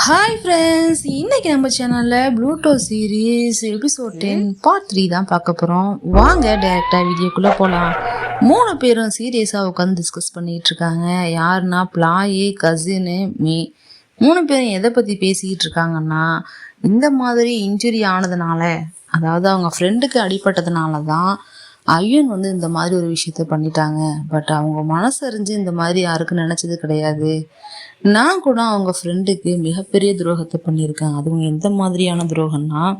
Hi friends இன்னைக்கு நம்ம சேனலில் Pluto series episode ten part three தான் பார்க்க போகிறோம் வாங்க டைரெக்டாக வீடியோக்குள்ளே போகலாம் மூணு பேரும் சீரியஸாக உட்காந்து டிஸ்கஸ் பண்ணிகிட்டு இருக்காங்க. யாருன்னா பிளாயி கசின்னு மீ மூணு பேரும் எதை பற்றி பேசிக்கிட்டு இருக்காங்கன்னா இந்த மாதிரி இன்ஜுரி ஆனதுனால அதாவது அவங்க ஃப்ரெண்டுக்கு அடிபட்டதுனால தான் ஐயன் வந்து இந்த மாதிரி ஒரு விஷயத்த பண்ணிட்டாங்க. பட் அவங்க மனசறிஞ்சு இந்த மாதிரி யாருக்கும் நினச்சது கிடையாது. நான் கூட அவங்க ஃப்ரெண்டுக்கு மிகப்பெரிய துரோகத்தை பண்ணியிருக்கேன். அதுவும் எந்த மாதிரியான துரோகம்னா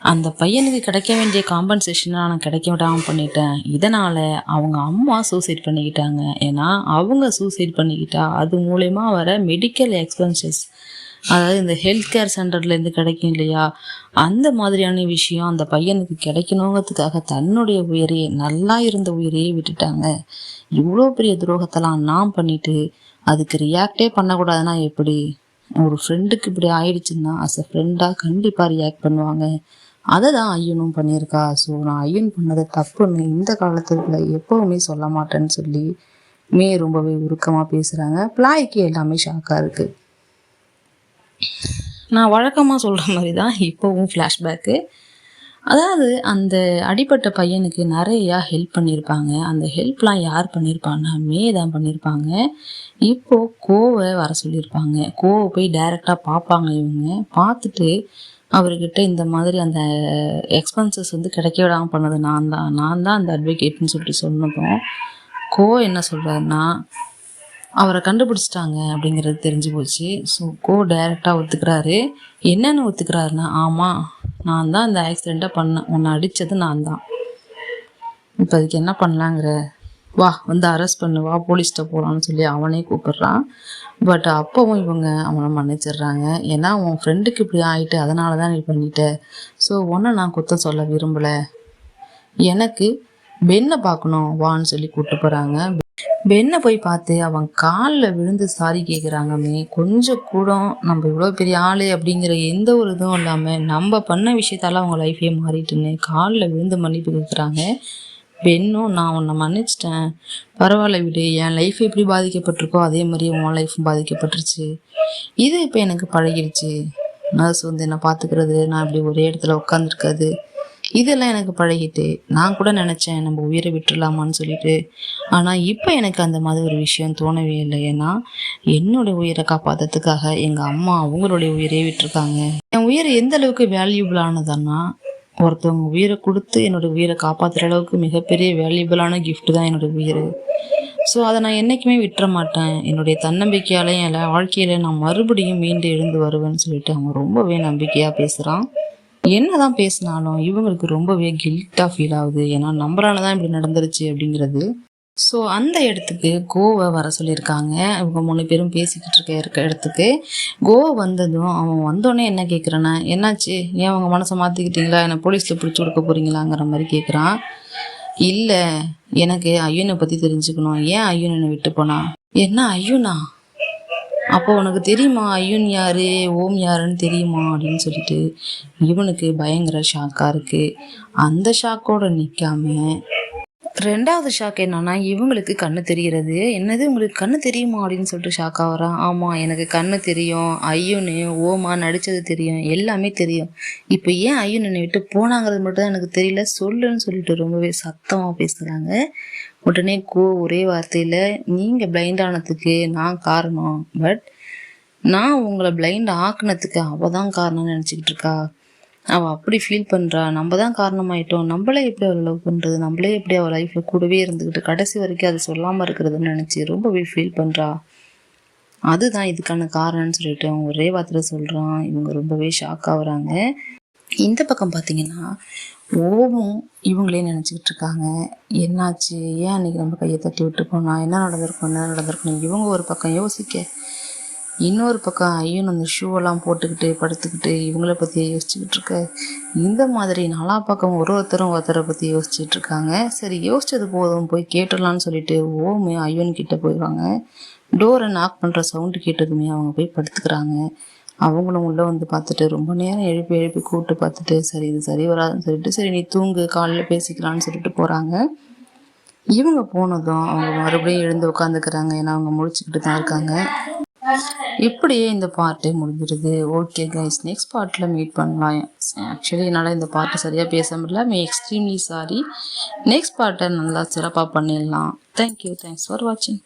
அந்த பையனுக்கு கிடைக்க வேண்டிய காம்பன்சேஷனை நான் கிடைக்க விடாமல் பண்ணிட்டேன். இதனால் அவங்க அம்மா சூசைட் பண்ணிக்கிட்டாங்க. ஏன்னா அவங்க சூசைட் பண்ணிக்கிட்டா அது மூலயமா வர மெடிக்கல் எக்ஸ்பென்சஸ் அதாவது இந்த ஹெல்த் கேர் சென்டர்லேருந்து கிடைக்கும் இல்லையா? அந்த மாதிரியான விஷயம் அந்த பையனுக்கு கிடைக்கணுங்கிறதுக்காக தன்னுடைய உயிரையே நல்லா இருந்த உயிரையே விட்டுட்டாங்க. இவ்வளோ பெரிய துரோகத்தெல்லாம் நான் பண்ணிட்டு அதுக்கு ரியாக்டே பண்ணக்கூடாதுன்னா எப்படி? ஒரு ஃப்ரெண்டுக்கு இப்படி ஆயிடுச்சுன்னா அஸ் அ ஃப்ரெண்டாக கண்டிப்பாக ரியாக்ட் பண்ணுவாங்க. அதை தான் ஐயனும் பண்ணியிருக்கா. ஸோ நான் ஐயன் பண்ணது தப்புன்னு இந்த காலத்துல எப்போவுமே சொல்ல மாட்டேன்னு சொல்லி மே ரொம்பவே உருக்கமாக பேசுகிறாங்க பிளாய்க்கு எல்லாமே ஷாக்காக இருக்குது நான் வழக்கமாக சொல்கிற மாதிரி தான் இப்போவும் ஃப்ளாஷ்பேக்கு அதாவது அந்த அடிப்பட்ட பையனுக்கு நிறையா ஹெல்ப் பண்ணியிருப்பாங்க அந்த ஹெல்ப்லாம் யார் பண்ணியிருப்பாங்கன்னா மே தான் பண்ணியிருப்பாங்க இப்போது கோவை வர சொல்லியிருப்பாங்க கோவை போய் டைரெக்டாக பார்ப்பாங்க இவங்க. பார்த்துட்டு அவர்கிட்ட இந்த மாதிரி அந்த எக்ஸ்பென்சஸ் வந்து கிடைக்க விடாமல் பண்ணது நான் தான். நான் தான் அந்த அட்வொகேட்னு சொல்லிட்டு சொன்னதும் கோ என்ன சொல்கிறாருன்னா அவரை கண்டுபிடிச்சிட்டாங்க அப்படிங்கிறது தெரிஞ்சு போச்சு. ஸோ கோ டைரெக்டாக ஒத்துக்கிறாரு. என்னென்னு ஒத்துக்கிறாருன்னா ஆமாம் நான் தான் இந்த ஆக்சிடெண்ட்டை பண்ணேன் உன்னை அடித்தது நான் தான். இப்போ அதுக்கு என்ன பண்ணலாங்கிற? வா வந்து அரெஸ்ட் பண்ணு வா போலீஸ்கிட்ட போகலான்னு சொல்லி அவனே கூப்பிடுறான். பட் அப்போவும் இவங்க அவனை மன்னிச்சிடுறாங்க. ஏன்னா உன் ஃப்ரெண்டுக்கு இப்படி ஆகிட்டு அதனால தான் நீ பண்ணிட்ட. ஸோ ஒன்றை நான் குத்தம் சொல்ல விரும்பலை. எனக்கு பெண்ணை பார்க்கணும் வான்னு சொல்லி கூப்பிட்டு போகிறாங்க பெண்ணை போய் பார்த்து அவன் காலில் விழுந்து சாரி கேட்குறாங்கமே கொஞ்சம் கூட நம்ம இவ்வளோ பெரிய ஆள் அப்படிங்கிற எந்த ஒரு இதுவும் இல்லாமல் நம்ம பண்ண விஷயத்தால் அவங்க லைஃபே மாறிட்டுன்னு காலில் விழுந்து மன்னிப்பு கேட்குறாங்க பெண்ணும் நான் உன்னை மன்னிச்சிட்டேன். பரவாயில்ல விடு என் லைஃப் எப்படி பாதிக்கப்பட்டிருக்கோ அதே மாதிரி உன் லைஃப்பும் பாதிக்கப்பட்டுருச்சு. இது இப்போ எனக்கு பழகிடுச்சு நர்ஸ் வந்து என்னை பார்த்துக்கிறது நான் இப்படி ஒரே இடத்துல உட்காந்துருக்காது இதெல்லாம் எனக்கு பழகிட்டு நான் கூட நினச்சேன் நம்ம உயிரை விட்டுடலாமான்னு சொல்லிட்டு. ஆனால் இப்போ எனக்கு அந்த மாதிரி ஒரு விஷயம் தோணவே இல்லை. ஏன்னா என்னுடைய உயிரை காப்பாற்றுறதுக்காக எங்கள் அம்மா அவங்களுடைய உயிரே விட்டுருக்காங்க. என் உயிர் எந்த அளவுக்கு வேல்யூபிளானதுன்னா ஒருத்தவங்க உயிரை கொடுத்து என்னோட உயிரை காப்பாற்றுற அளவுக்கு மிகப்பெரிய வேல்யூபிளான கிஃப்ட் தான் என்னோட உயிர். ஸோ அதை நான் என்றைக்குமே விட்டுற மாட்டேன். என்னுடைய தன்னம்பிக்கையாலையும் என் வாழ்க்கையில் நான் மறுபடியும் மீண்டு எழுந்து வருவேன்னு சொல்லிட்டு அவன் ரொம்பவே நம்பிக்கையாக பேசுகிறான் என்னதான் பேசினாலும் இவங்களுக்கு ரொம்பவே கில்ட்டாக ஃபீல் ஆகுது. ஏன்னா நம்மளால தான் இப்படி நடந்துருச்சு அப்படிங்கிறது. ஸோ அந்த இடத்துக்கு கோவை வர சொல்லியிருக்காங்க. இவங்க மூணு பேரும் பேசிக்கிட்டு இருக்க இருக்க இடத்துக்கு. கோவா வந்ததும் அவன் வந்தோடனே என்ன கேட்குறேன்னா என்னாச்சு? ஏன் அவங்க மனசை மாற்றிக்கிட்டீங்களா என்னை போலீஸில் பிடிச்சி கொடுக்க போகிறீங்களாங்கிற மாதிரி கேட்குறான் இல்லை எனக்கு ஐயனை பற்றி தெரிஞ்சுக்கணும். ஏன் ஐயன் என்னை விட்டு போனா என்ன ஐயனா அப்போ உனக்கு தெரியுமா ஐயன் யாரு ஓம் யாருன்னு தெரியுமா அப்படின்னு சொல்லிட்டு. இவனுக்கு பயங்கர ஷாக்காக இருக்குது அந்த ஷாக்கோட நிற்காம ரெண்டாவது ஷாக் என்னன்னா இவங்களுக்கு கண்ணு தெரிகிறது. என்னது உங்களுக்கு கண்ணு தெரியுமா அப்படின்னு சொல்லிட்டு ஷாக் ஆகிறான் ஆமாம் எனக்கு கண்ணு தெரியும். ஐயோனு ஓமா நடித்தது தெரியும். எல்லாமே தெரியும். இப்போ ஏன் ஐயன் என்னை விட்டு போனாங்கிறது மட்டும் தான் எனக்கு தெரியல. சொல்லுன்னு சொல்லிட்டு ரொம்பவே சத்தமாக பேசுகிறாங்க உடனே கோ ஒரே வார்த்தையில் நீங்கள் பிளைண்ட் ஆனதுக்கு நான் காரணம். பட் நான் உங்களை பிளைண்ட் ஆக்குனதுக்கு அவள் தான் காரணம்னு நினச்சிக்கிட்டு இருக்கா. அவள் அப்படி ஃபீல் பண்ணுறா நம்ம தான் காரணமாயிட்டோம். நம்மளே எப்படி அவளை லவ் பண்ணுறது நம்மளே எப்படி அவள் லைஃப்பில் கூடவே இருந்துக்கிட்டு கடைசி வரைக்கும் அதை சொல்லாமல் இருக்கிறதுன்னு நினச்சி ரொம்பவே ஃபீல் பண்ணுறா அதுதான் இதுக்கான காரணம்னு சொல்லிட்டு அவங்க ஒரே வார்த்தையில் சொல்கிறான் இவங்க ரொம்பவே ஷாக் ஆகுறாங்க இந்த பக்கம் பார்த்தீங்கன்னா ஓவும் இவங்களே நினச்சிக்கிட்டு இருக்காங்க. என்னாச்சு? ஏன் அன்றைக்கி நம்ம கையை தட்டி விட்டு நான் என்ன நடந்திருக்கும்? என்ன நடந்திருக்கும் இவங்க ஒரு பக்கம் யோசிக்க இன்னொரு பக்கம் ஐயன் அந்த ஷூவெல்லாம் போட்டுக்கிட்டு படுத்துக்கிட்டு இவங்கள பற்றி யோசிச்சுக்கிட்டு இருக்க. இந்த மாதிரி நாலா பக்கம் ஒரு ஒருத்தரும் ஒருத்தரை பற்றி யோசிச்சுட்டு இருக்காங்க. சரி யோசிச்சது போதும் போய் கேட்டுடலான்னு சொல்லிட்டு ஓமு ஐயன் கிட்ட போயிடுவாங்க. டோரை நாக் பண்ணுற சவுண்டு கேட்டதுமே அவங்க போய் படுத்துக்கிறாங்க. அவங்களும் உள்ளே வந்து பார்த்துட்டு ரொம்ப நேரம் எழுப்பி எழுப்பி கூப்பிட்டு பார்த்துட்டு சரி இது சரி வராதுன்னு சொல்லிட்டு சரி நீ தூங்கு காலையில் பேசிக்கலான்னு சொல்லிட்டு போகிறாங்க இவங்க போனதும் அவங்க மறுபடியும் எழுந்து உட்காந்துக்கிறாங்க. ஏன்னா அவங்க முழிச்சுக்கிட்டு தான் இருக்காங்க. இப்படியே இந்த பார்ட்டே முடிஞ்சிருது. ஓகே கைஸ் நெக்ஸ்ட் பார்ட்டில் மீட் பண்ணலாம். ஆக்சுவலி என்னால் இந்த பார்ட்டு சரியாக பேச முடியல. மே எக்ஸ்ட்ரீம்லி சாரி நெக்ஸ்ட் பார்ட்டை நல்லா சிறப்பாக பண்ணிடலாம். தேங்க்யூ தேங்க்ஸ் ஃபார் வாட்சிங்